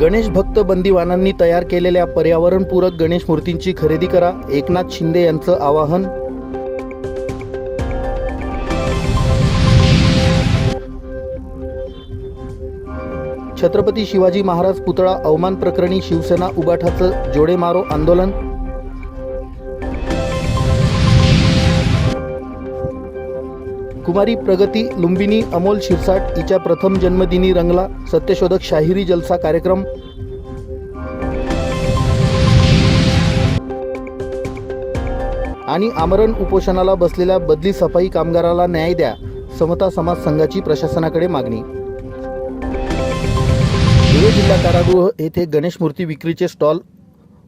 गणेश भक्त बंदीवानांनी तयार केलेल्या पर्यावरणपूरक गणेश मूर्तींची खरेदी करा. एकनाथ शिंदे यांचं आवाहन. छत्रपती शिवाजी महाराज पुतळा अवमान प्रकरणी शिवसेना उबाठाचं जोडेमारो आंदोलन. कुमारी प्रगती लुंबिनी अमोल शिरसाट हिच्या प्रथम जन्मदिनी रंगला सत्यशोधक शाहिरी जलसा कार्यक्रम. आणि आमरण उपोषणाला बसलेल्या बदली सफाई कामगाराला न्याय द्या समता समाज संघाची प्रशासनाकडे मागणी. धुळे जिल्हा कारागृह येथे गणेश मूर्ती विक्रीचे स्टॉल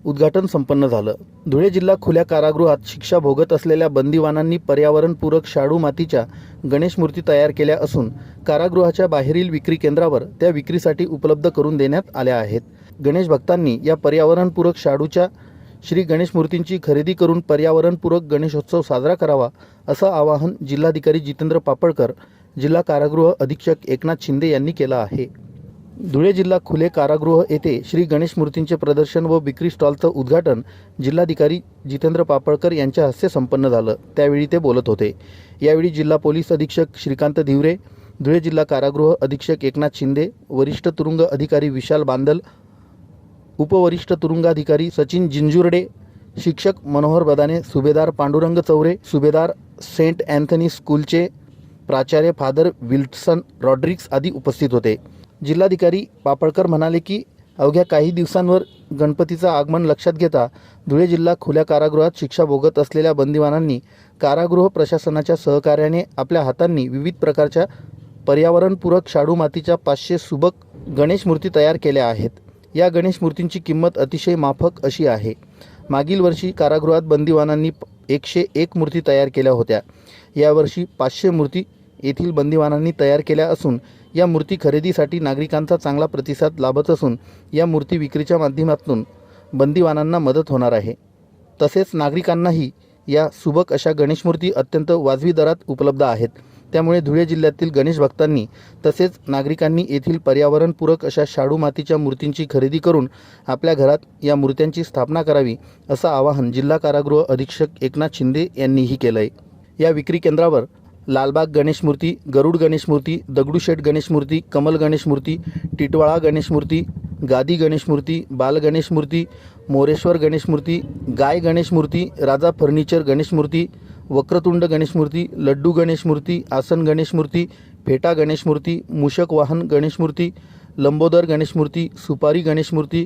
उद्घाटन संपन्न झालं. धुळे जिल्हा खुल्या कारागृहात शिक्षा भोगत असलेल्या बंदिवानांनी पर्यावरणपूरक शाडू मातीच्या गणेश मूर्ती तयार केल्या असून कारागृहाच्या बाहेरील विक्री केंद्रावर त्या विक्रीसाठी उपलब्ध करून देण्यात आल्या आहेत. गणेश भक्तांनी या पर्यावरणपूरक शाडूच्या श्री गणेश मूर्तींची खरेदी करून पर्यावरणपूरक गणेशोत्सव साजरा करावा असं आवाहन जिल्हाधिकारी जितेंद्र पापळकर जिल्हा कारागृह अधीक्षक एकनाथ शिंदे यांनी केलं आहे. धुळे जिल्हा खुले कारागृह येथे श्री गणेश मूर्तींचे प्रदर्शन व विक्री स्टॉलचं उद्घाटन जिल्हाधिकारी जितेंद्र पापळकर यांच्या हस्ते संपन्न झालं. त्यावेळी ते बोलत होते. यावेळी जिल्हा पोलीस अधीक्षक श्रीकांत धिवरे धुळे जिल्हा कारागृह अधीक्षक एकनाथ शिंदे वरिष्ठ तुरुंग अधिकारी विशाल बांदल उपवरिष्ठ तुरुंगाधिकारी सचिन जिंजुर्डे शिक्षक मनोहर बदाने सुभेदार पांडुरंग चौरे सुभेदार सेंट अँथनी स्कूलचे प्राचार्य फादर विल्टसन रॉड्रिक्स आदी उपस्थित होते. जिल्हाधिकारी पापळकर म्हणाले की अवघ्या काही दिवसांवर गणपतीचं आगमन लक्षात घेता धुळे जिल्हा खुल्या कारागृहात शिक्षा भोगत असलेल्या बंदिवानांनी कारागृह प्रशासनाच्या सहकार्याने आपल्या हातांनी विविध प्रकारच्या पर्यावरणपूरक शाडू मातीच्या पाचशे सुबक गणेश मूर्ती तयार केल्या आहेत. या गणेश मूर्तींची किंमत अतिशय माफक अशी आहे. मागील वर्षी कारागृहात बंदिवानांनी एकशे एक मूर्ती तयार केल्या होत्या. यावर्षी पाचशे मूर्ती येथील बंदिवानांनी तयार केल्या असून या मूर्ती खरेदीसाठी नागरिकांचा चांगला प्रतिसाद लाभत असून या मूर्ती विक्रीच्या माध्यमातून बंदिवानांना मदत होणार आहे. तसेच नागरिकांनाही या सुबक अशा गणेश मूर्ती अत्यंत वाजवी दरात उपलब्ध आहेत. त्यामुळे धुळे जिल्ह्यातील गणेश भक्तांनी तसेच नागरिकांनी येथील पर्यावरणपूरक अशा शाडू मातीच्या मूर्तींची खरेदी करून आपल्या घरात या मूर्त्यांची स्थापना करावी असं आवाहन जिल्हा कारागृह अधीक्षक एकनाथ शिंदे यांनीही केलं आहे या विक्री केंद्रावर लालबाग गणेश मूर्ती गरुड गणेश मूर्ती दगडूशेठ गणेश मूर्ती कमल गणेश मूर्ती टिटवाळा गणेश मूर्ती गादी गणेश मूर्ती बाल गणेश मूर्ती मोरेश्वर गणेश मूर्ती गाय गणेश मूर्ती राजा फर्निचर गणेश मूर्ती वक्रतुंड गणेश मूर्ती लड्डू गणेश मूर्ती आसन गणेश मूर्ती फेटा गणेश मूर्ती मूषक वाहन गणेश मूर्ती लंबोदर गणेश मूर्ती सुपारी गणेश मूर्ती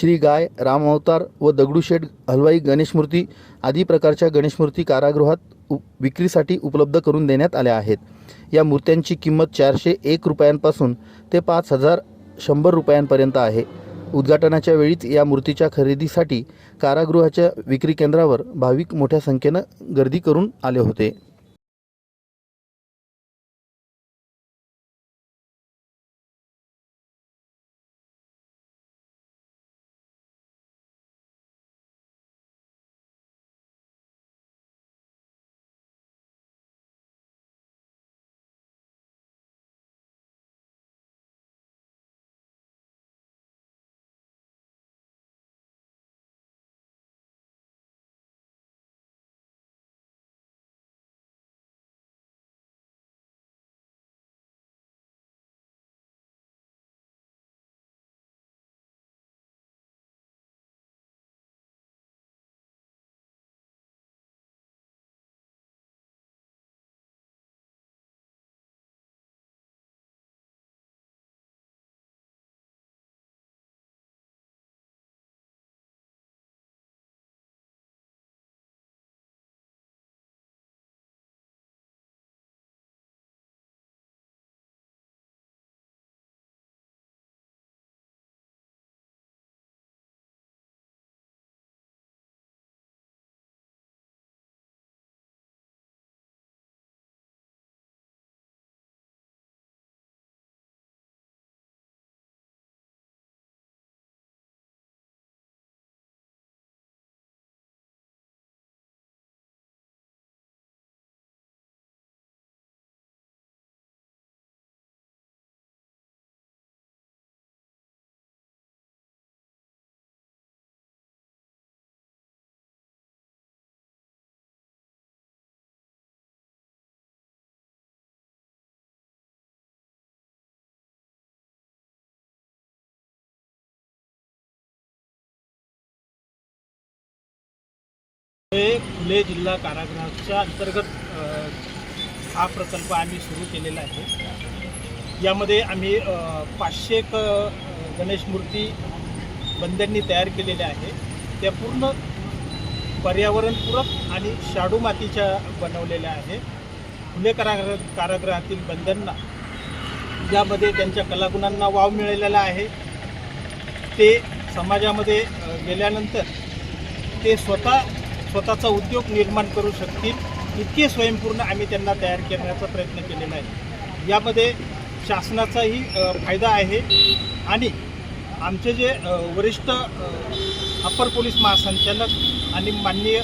श्री गाय राम अवतार व दगडूशेठ हलवाई गणेश मूर्ती आदी प्रकारच्या गणेश मूर्ती कारागृहात उ विक्रीसाठी उपलब्ध करून देण्यात आल्या आहेत. या मूर्त्यांची किंमत चारशे एक रुपयांपासून ते पाच हजार शंभर रुपयांपर्यंत आहे. उद्घाटनाच्या वेळीच या मूर्तीच्या खरेदीसाठी कारागृहाच्या विक्री केंद्रावर भाविक मोठ्या संख्येनं गर्दी करून आले होते. हे फुले जिल्हा कारागृहाच्या अंतर्गत हा प्रकल्प आम्ही सुरू केलेला आहे. यामध्ये आम्ही पाचशे एक गणेश मूर्ती बंद्यांनी तयार केलेल्या आहे त्या पूर्ण पर्यावरणपूरक आणि शाडू मातीच्या बनवलेल्या आहे फुले कारागृह कारागृहातील बंद्यांना यामध्ये त्यांच्या कलागुणांना वाव मिळालेला आहे. ते समाजामध्ये गेल्यानंतर ते स्वतः स्वतःचा उद्योग निर्माण करू शकतील इतके स्वयंपूर्ण आम्ही त्यांना तयार करण्याचा प्रयत्न केलेला आहे. यामध्ये शासनाचाही फायदा आहे आणि आमचे जे वरिष्ठ अप्पर पोलीस महासंचालक आणि माननीय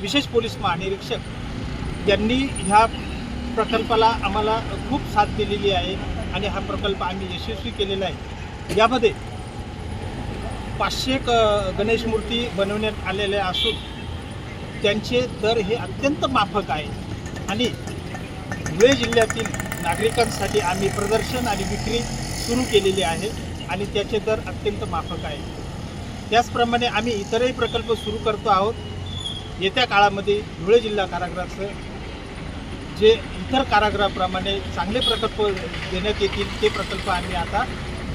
विशेष पोलीस महानिरीक्षक यांनी ह्या प्रकल्पाला आम्हाला खूप साथ दिलेली आहे आणि हा प्रकल्प आम्ही यशस्वी केलेला आहे. यामध्ये पाचशे क गणेश मूर्ती बनवण्यात आलेल्या असून त्यांचे दर हे अत्यंत माफक आहे. आणि धुळे जिल्ह्यातील नागरिकांसाठी आम्ही प्रदर्शन आणि विक्री सुरू केलेली आहे आणि त्याचे दर अत्यंत माफक आहे. त्याचप्रमाणे आम्ही इतरही प्रकल्प सुरू करतो आहोत. येत्या काळामध्ये धुळे जिल्हा कारागृहाचं जे इतर कारागृहाप्रमाणे चांगले प्रकल्प देण्यात येतील ते प्रकल्प आम्ही आता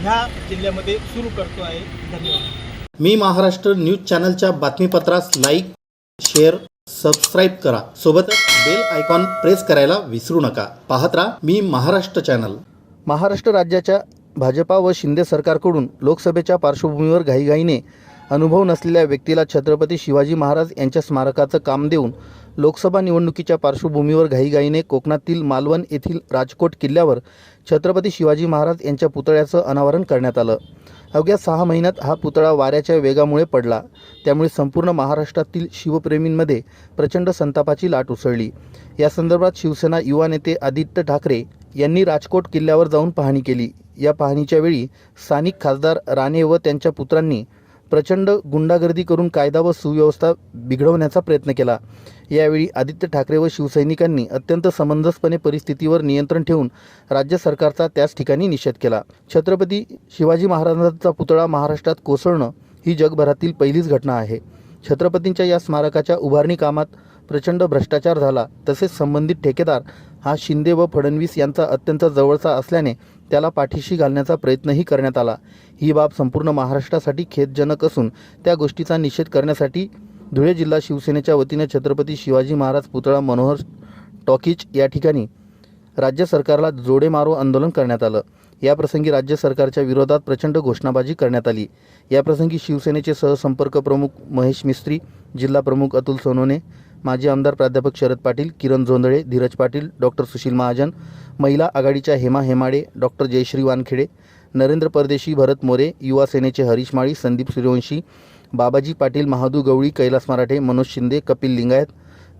ह्या जिल्ह्यामध्ये सुरू करतो आहे. धन्यवाद. मी महाराष्ट्र न्यूज चॅनलच्या बातमीपत्रास लाईक शेअर सबस्क्राईब करा. सोबतच बेल आयकॉन प्रेस करायला विसरू नका. पाहत राहा मी महाराष्ट्र चॅनल महाराष्ट्र राज्याच्या भाजपा व शिंदे सरकारकडून लोकसभेच्या पार्श्वभूमीवर घाईघाईने अनुभव नसलेल्या व्यक्तीला छत्रपती शिवाजी महाराज यांच्या स्मारकाचं काम देऊन लोकसभा निवडणुकीच्या पार्श्वभूमीवर घाईघाईने कोकणातील मालवण येथील राजकोट किल्ल्यावर छत्रपती शिवाजी महाराज यांच्या पुतळ्याचं अनावरण करण्यात आलं. अवघ्या सहा महिन्यात हा पुतळा वाऱ्याच्या वेगामुळे पडला. त्यामुळे संपूर्ण महाराष्ट्रातील शिवप्रेमींमध्ये प्रचंड संतापाची लाट उसळली. या संदर्भात शिवसेना युवा नेते आदित्य ठाकरे यांनी राजकोट किल्ल्यावर जाऊन पाहणी केली. या पाहणीच्या वेळी स्थानिक खासदार राणे व त्यांच्या पुत्रांनी प्रचंड गुंडागर्दी करून कायदा व सुव्यवस्था बिघडवण्याचा प्रयत्न केला. यावेळी आदित्य ठाकरे व शिवसैनिकांनी अत्यंत समंजसपणे परिस्थितीवर नियंत्रण ठेवून राज्य सरकारचा त्याच ठिकाणी निषेध केला. छत्रपती शिवाजी महाराजांचा पुतळा महाराष्ट्रात कोसळणं ही जगभरातील पहिलीच घटना आहे. छत्रपतींच्या या स्मारकाच्या उभारणी कामात प्रचंड भ्रष्टाचार झाला. तसेच संबंधित ठेकेदार हा शिंदे व फडणवीस यांचा अत्यंत जवळचा असल्याने त्याला पाठीशी घालण्याचा प्रयत्नही करण्यात आला. ही बाब संपूर्ण महाराष्ट्रासाठी खेदजनक असून त्या गोष्टीचा निषेध करण्यासाठी धुळे जिल्हा शिवसेनेच्या वतीने छत्रपती शिवाजी महाराज पुतळा मनोहर टॉकीज या ठिकाणी राज्य सरकारला जोडे मारो आंदोलन करण्यात आलं. याप्रसंगी राज्य सरकारच्या विरोधात प्रचंड घोषणाबाजी करण्यात आली. याप्रसंगी शिवसेनेचे सहसंपर्क प्रमुख महेश मिस्त्री जिल्हा प्रमुख अतुल सोनोने माजी आमदार प्राध्यापक शरद पाटील किरण जोंधळे धीरज पाटील डॉक्टर सुशील महाजन महिला आघाडीच्या हेमा हेमाडे डॉक्टर जयश्री वानखेडे नरेंद्र परदेशी भरत मोरे युवा सेनेचे हरीश माळी संदीप सूर्यवंशी बाबाजी पाटील महादू गवळी कैलास मराठे मनोज शिंदे कपिल लिंगायत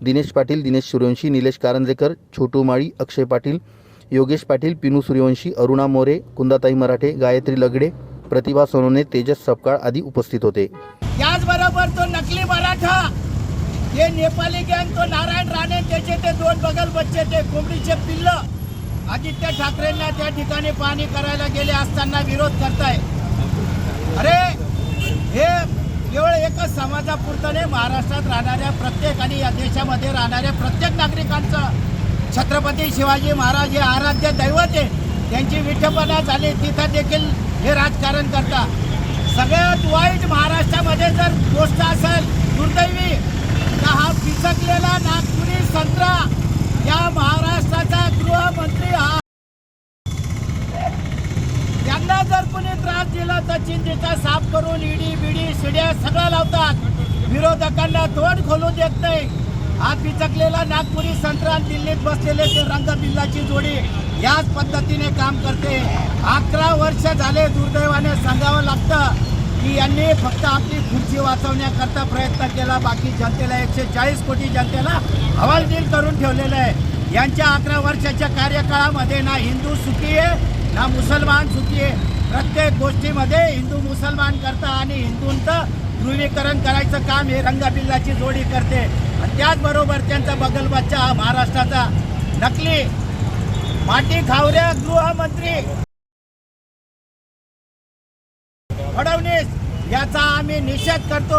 दिनेश पाटील दिनेश सूर्यवंशी निलेश कारंजेकर छोटू माळी अक्षय पाटील योगेश पाटील पिनू सूर्यवंशी अरुणा मोरे कुंदाताई मराठे गायत्री लगडे प्रतिभा सोनोने तेजस सपकाळ आदी उपस्थित होते. त्याचबरोबर तो नकली मराठा हे नेपाली गँग तो नारायण राणे त्याचे ते दोन बगल बच्चे ते कोंबडीचे पिल्ल. आदित्य ठाकरेंना त्या ठिकाणी पाणी करायला गेले असताना विरोध करताय. अरे हे केवळ एकच समाजापुरतं नाही महाराष्ट्रात राहणाऱ्या प्रत्येक आणि या देशामध्ये राहणाऱ्या प्रत्येक नागरिकांचं. छत्रपती शिवाजी महाराज हे आराध्य दैवत आहे त्यांची विठपणा झाली तिथं देखील हे राजकारण करता सगळ्यात वाईट महाराष्ट्रामध्ये जर गोष्ट असेल दुर्दैवी. तर हा पिचकलेला नागपुरी संत्रा या महाराष्ट्राचा गृहमंत्री हा. यांना जर कोणी त्रास दिला तर चिंतेचा साफ करून इडी बिडी शिड्या सगळं लावतात. विरोधकांना तोंड खोलू देत नाही. हा पिचकलेला नागपुरी संत्रा दिल्लीत बसलेले ते रंगबिल्लाची जोडी याच पद्धतीने काम करते. अकरा वर्ष झाले दुर्दैवाने सांगावं लागतं. की यांनी फक्त आपली खुर्ची वाचवण्याकरता प्रयत्न केला बाकी जनतेला एकशे चाळीस कोटी जनतेला हवालदिल करून ठेवलेलं आहे. यांच्या अकरा वर्षाच्या कार्यकाळामध्ये ना हिंदू सुखी आहे ना मुसलमान सुखी आहे. प्रत्येक गोष्टीमध्ये हिंदू मुसलमान करता आणि हिंदूंचं ध्रुवीकरण करायचं काम हे रंगबिल्लाची जोडी करते. आणि त्याचबरोबर त्यांचा बगल बच्चा हा महाराष्ट्राचा. नकली माटी खावऱ्या गृहमंत्री फडणवीस याचा आम्ही निषेध करतो.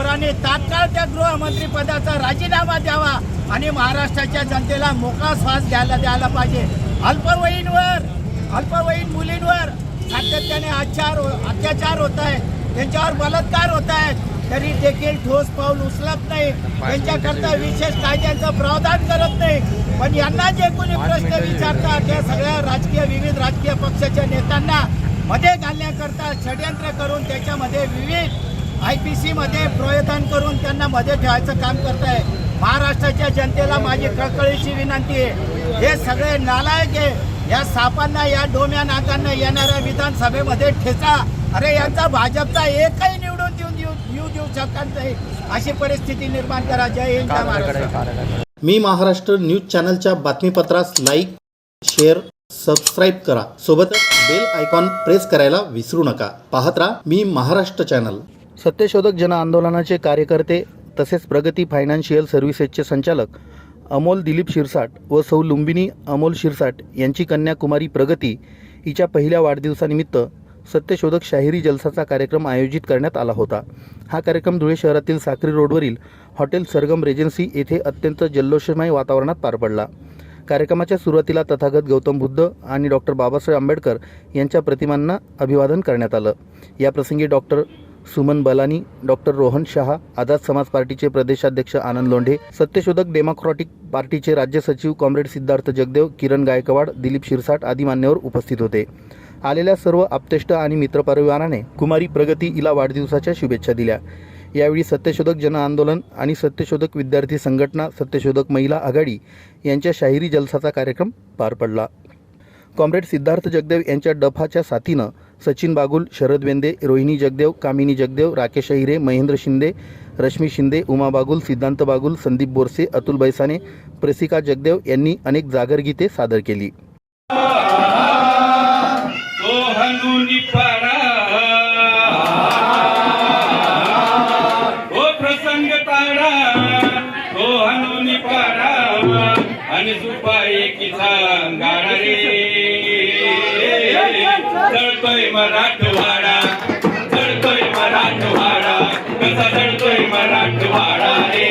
आणि तात्काळ त्या गृहमंत्री पदाचा राजीनामा द्यावा आणि महाराष्ट्राच्या जनतेला मोकळा श्वास घ्यायला द्यायला पाहिजे. अल्पवयीनवर अल्पवयीन मुलींवर सातत्याने अत्याचार हो, अत्याचार होत आहे त्यांच्यावर बलात्कार होत आहेत. तरी देखील ठोस पाऊल उचलत नाही. त्यांच्याकरता विशेष कायद्यांचं प्रावधान करत नाही. पण यांना जे कोणी प्रश्न विचारतात त्या सगळ्या राजकीय विविध राजकीय पक्षाच्या नेत्यांना मध्ये घालण्याकरता षडयंत्र करून त्याच्यामध्ये विविध आय पी सीमध्ये प्रयत्न करून त्यांना मध्ये ठेवायचं काम करत आहे महाराष्ट्राच्या जनतेला माझी कळकळीची विनंती आहे. हे सगळे नालायक आहे. या सापांना या डोम्या नाकांना येणाऱ्या विधानसभेमध्ये ठेचा. अरे यांचा भाजपचा एकही निवडून देऊन देऊ येऊ देऊ शकत नाही. अशी परिस्थिती निर्माण करा. जय हिंद महाराष्ट्र. मी महाराष्ट्र न्यूज चॅनलच्या बातमीपत्रास लाईक शेअर सबस्क्राईब करा. सोबतच बेल आयकॉन प्रेस करायला विसरू नका. पाहत राहा मी महाराष्ट्र चॅनल सत्यशोधक जन आंदोलनाचे कार्यकर्ते तसेच प्रगती फायनान्शियल सर्व्हिसेसचे संचालक अमोल दिलीप शिरसाट व सौ लुंबिनी अमोल शिरसाट यांची कन्या कुमारी प्रगती हिच्या पहिल्या वाढदिवसानिमित्त सत्यशोधक शाहिरी जलसाचा कार्यक्रम आयोजित करण्यात आला होता. हा कार्यक्रम धुळे शहरातील साक्री रोडवरील हॉटेल सरगम रेजन्सी येथे अत्यंत जल्लोषमय वातावरणात पार पडला. कार्यक्रमाच्या सुरुवातीला तथागत गौतम बुद्ध आणि डॉक्टर बाबासाहेब आंबेडकर यांच्या प्रतिमांना अभिवादन करण्यात आलं. याप्रसंगी डॉक्टर सुमन बलानी डॉक्टर रोहन शहा आझाद समाज पार्टीचे प्रदेशाध्यक्ष आनंद लोंढे सत्यशोधक डेमोक्रॅटिक पार्टीचे राज्य सचिव कॉम्रेड सिद्धार्थ जगदेव किरण गायकवाड दिलीप शिरसाट आदी मान्यवर उपस्थित होते. आलेल्या सर्व आप्तेष्ट आणि मित्रपरिवाराने कुमारी प्रगती हिला वाढदिवसाच्या शुभेच्छा दिल्या. यावेळी सत्यशोधक जन आंदोलन आणि सत्यशोधक विद्यार्थी संघटना सत्यशोधक महिला आघाडी यांच्या शाहिरी जलसाचा कार्यक्रम पार पडला. कॉम्रेड सिद्धार्थ जगदेव यांच्या डफाच्या साथीनं सचिन बागुल शरद वेंदे रोहिणी जगदेव कामिनी जगदेव राकेश अहिरे महेंद्र शिंदे रश्मी शिंदे उमा बागुल सिद्धांत बागुल संदीप बोरसे अतुल बैसाने प्रेसिका जगदेव यांनी अनेक जागर गीते सादर केली. मराठवाडा. जळतोय मराठवाडा. कसा जळतोय मराठवाडा रे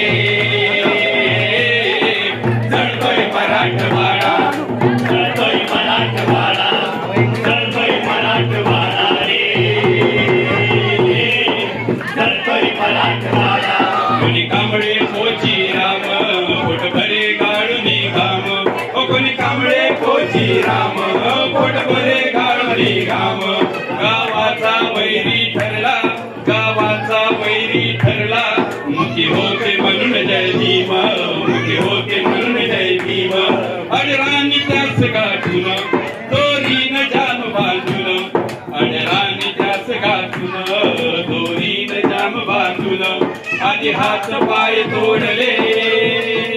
जळतोय मराठवाडा. जळतोय मराठवाडा. जळतोय मराठवाडा रे. जळतोय मराठवाडा. कोणी कांबळे पोची राम पोट भरे गाळून घाम. कोणी कांबळे पोची राम पोट भरे गाळून घाम. जय होते म्हणून जय भीम अडराणी त्यास गाठून दोरीन जाम बांधून. अडराणी त्यास गाठून दोरीन जाम बांधून. आणि हात पाय तोडले.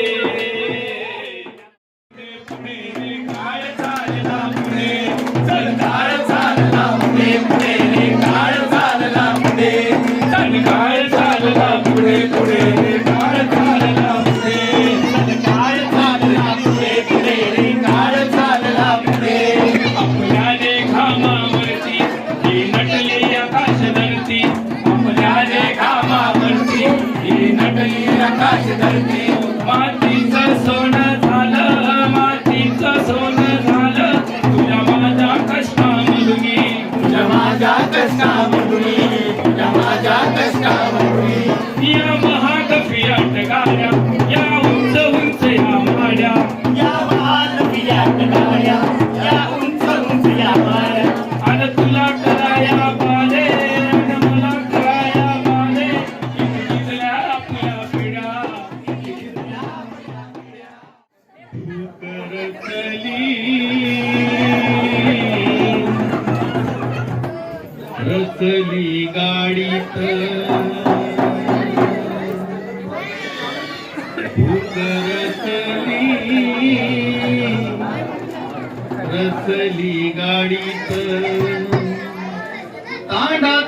रसली गाडीत तांडा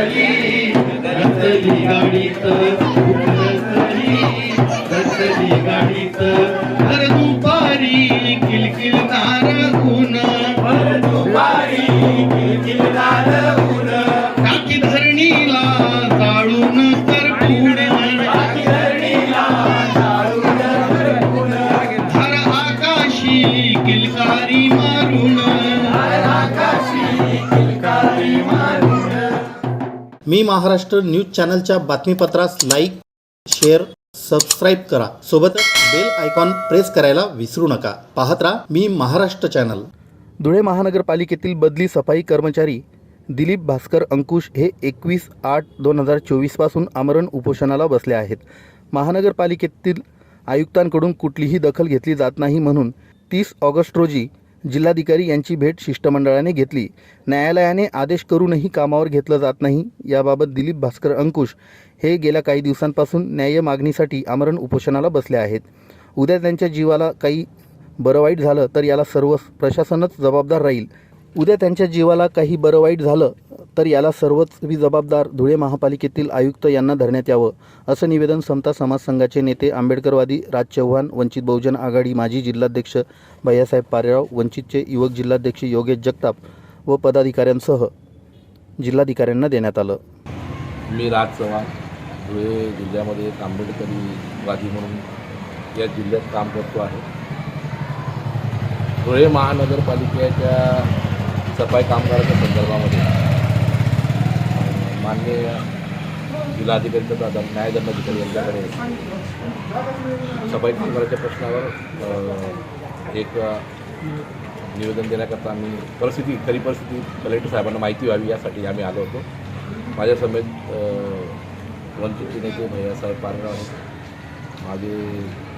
रचली गाडीत गाडीत. मी महाराष्ट्र न्यूज चॅनलच्या बातमीपत्रास लाईक शेअर सबस्क्राईब करा. सोबतच बेल आयकॉन प्रेस करायला विसरू नका. पाहत राहा मी महाराष्ट्र चॅनल. धुळे महानगरपालिकेतील बदली सफाई कर्मचारी दिलीप भास्कर अंकुश हे एकवीस आठ दोन हजार चोवीसपासून आमरण उपोषणाला बसले आहेत. महानगरपालिकेतील आयुक्तांकडून कुठलीही दखल घेतली जात नाही म्हणून तीस ऑगस्ट रोजी जिल्हाधिकारी यांची भेट शिष्टमंडळाने घेतली. न्यायालयाने आदेश करूनही कामावर घेतलं जात नाही याबाबत दिलीप भास्कर अंकुश हे गेल्या काही दिवसांपासून न्याय मागणीसाठी आमरण उपोषणाला बसले आहेत. उद्या त्यांच्या जीवाला काही बरं वाईट झालं तर याला सर्व प्रशासनच जबाबदार राहील उद्या त्यांच्या जीवाला काही बरं वाईट झालं तर याला सर्वच मी जबाबदार धुळे महापालिकेतील आयुक्त यांना धरण्यात यावं असं निवेदन समता समाज संघाचे नेते आंबेडकरवादी राज चव्हाण वंचित बहुजन आघाडी माजी जिल्हाध्यक्ष भैयासाहेब पारेराव वंचितचे युवक जिल्हाध्यक्ष योगेश जगताप व पदाधिकाऱ्यांसह जिल्हाधिकाऱ्यांना देण्यात आलं. मी राज चव्हाण धुळे जिल्ह्यामध्ये एक आंबेडकरीवादी म्हणून या जिल्ह्यात काम करतो आहे. धुळे महानगरपालिकेच्या सफाई कामगाराच्या संदर्भामध्ये माननीय जिल्हाधिकारी तथा न्यायदंडाधिकारी यांच्याकडे सफाई कामगाराच्या प्रश्नावर एक निवेदन देण्याकरता आम्ही परिस्थिती खरी परिस्थिती कलेक्टर साहेबांना माहिती व्हावी यासाठी आम्ही आलो होतो. माझ्या समेत वंचितचे नेते भैयासाहेब पारगाव आहेत माझे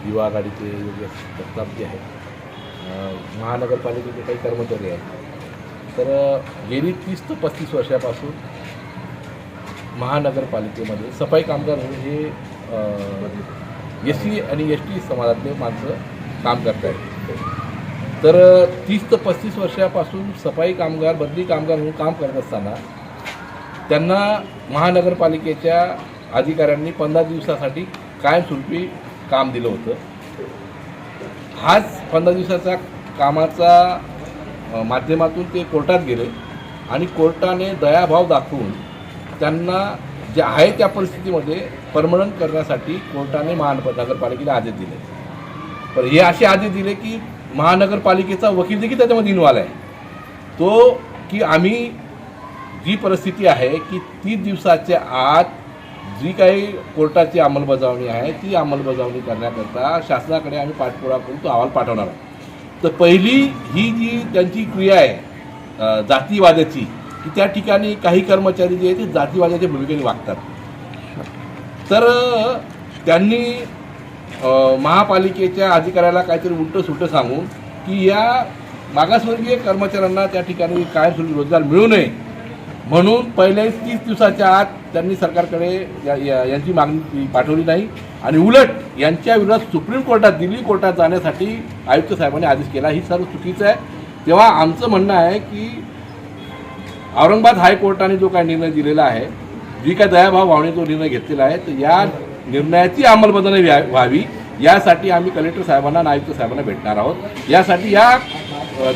युवा आघाडीचे योगेश जगतापजी आहेत. महानगरपालिकेचे काही कर्मचारी आहेत. तर गेली तीस ते पस्तीस वर्षापासून महानगरपालिकेमध्ये सफाई कामगार म्हणून हे एस सी आणि एस टी समाजातले माणसं काम करत आहेत. तर तीस ते पस्तीस वर्षापासून सफाई कामगार बदली कामगार म्हणून काम करत असताना त्यांना महानगरपालिकेच्या अधिकाऱ्यांनी पंधरा दिवसासाठी कायमस्वरूपी काम दिलं होतं. हाच पंधरा दिवसाचा कामाचा माध्यमातून ते कोर्टात गेले आणि कोर्टाने दयाभाव दाखवून त्यांना जे आहे त्या परिस्थितीमध्ये परमनंट करण्यासाठी कोर्टाने महानगरपालिकेला आदेश दिले. पण हे असे आदेश दिले की महानगरपालिकेचा वकील देखील त्याच्यामध्ये इन्व्हॉल्व आहे. तो की आम्ही जी परिस्थिती आहे की तीस दिवसाच्या आत जी काही कोर्टाची अंमलबजावणी आहे ती अंमलबजावणी करण्याकरता शासनाकडे आम्ही पाठपुरावा करून तो अहवाल पाठवणार आहोत. तर पहिली ही जी त्यांची क्रिया आहे जातीवादाची की त्या ठिकाणी काही कर्मचारी जे आहेत ते जातीवादाच्या भूमिकेने वागतात. तर त्यांनी महापालिकेच्या अधिकाऱ्याला काहीतरी उलटं सुटं सांगून की या मागासवर्गीय कर्मचाऱ्यांना त्या ठिकाणी कायमस्वरूपी रोजगार मिळू नये. म्हणून पहिले तीस दिवसाच्या आत त्यांनी सरकारकडे या- या- यांची मागणी पाठवली नाही. आणि उलट यांच्या विरोधात सुप्रीम कोर्टात दिल्ली कोर्टात जाण्यासाठी आयुक्त साहेबांनी आदेश केला. ही सर्व चुकीचं आहे. तेव्हा आमचं म्हणणं आहे की औरंगाबाद हायकोर्टाने जो काय निर्णय दिलेला आहे जी काय दयाभाव भावने जो निर्णय घेतलेला आहे तर या निर्णयाची अंमलबजावणी व्हा- व्हावी. यासाठी आम्ही कलेक्टर साहेबांना आणि आयुक्त साहेबांना भेटणार आहोत. यासाठी या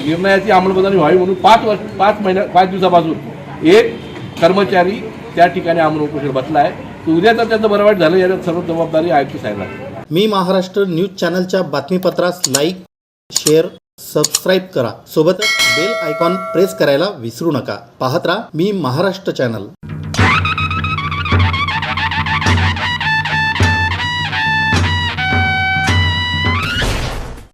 निर्णयाची अंमलबजावणी व्हावी म्हणून पाच वर्ष पाच महिन्या पाच दिवसापासून एक कर्मचारी त्या ठिकाणी अंमल उपोषण बसला आहे उद्याचा उद्या त्याचं बरं वाईट झालं याच्यात सर्व जबाबदारी आयुक्त साहेबांना मी महाराष्ट्र न्यूज चॅनलच्या बातमीपत्रास लाईक शेअर सबस्क्राईब करा. सोबतच बेल आयकॉन प्रेस करायला विसरू नका. पाहत राहा मी महाराष्ट्र चॅनल.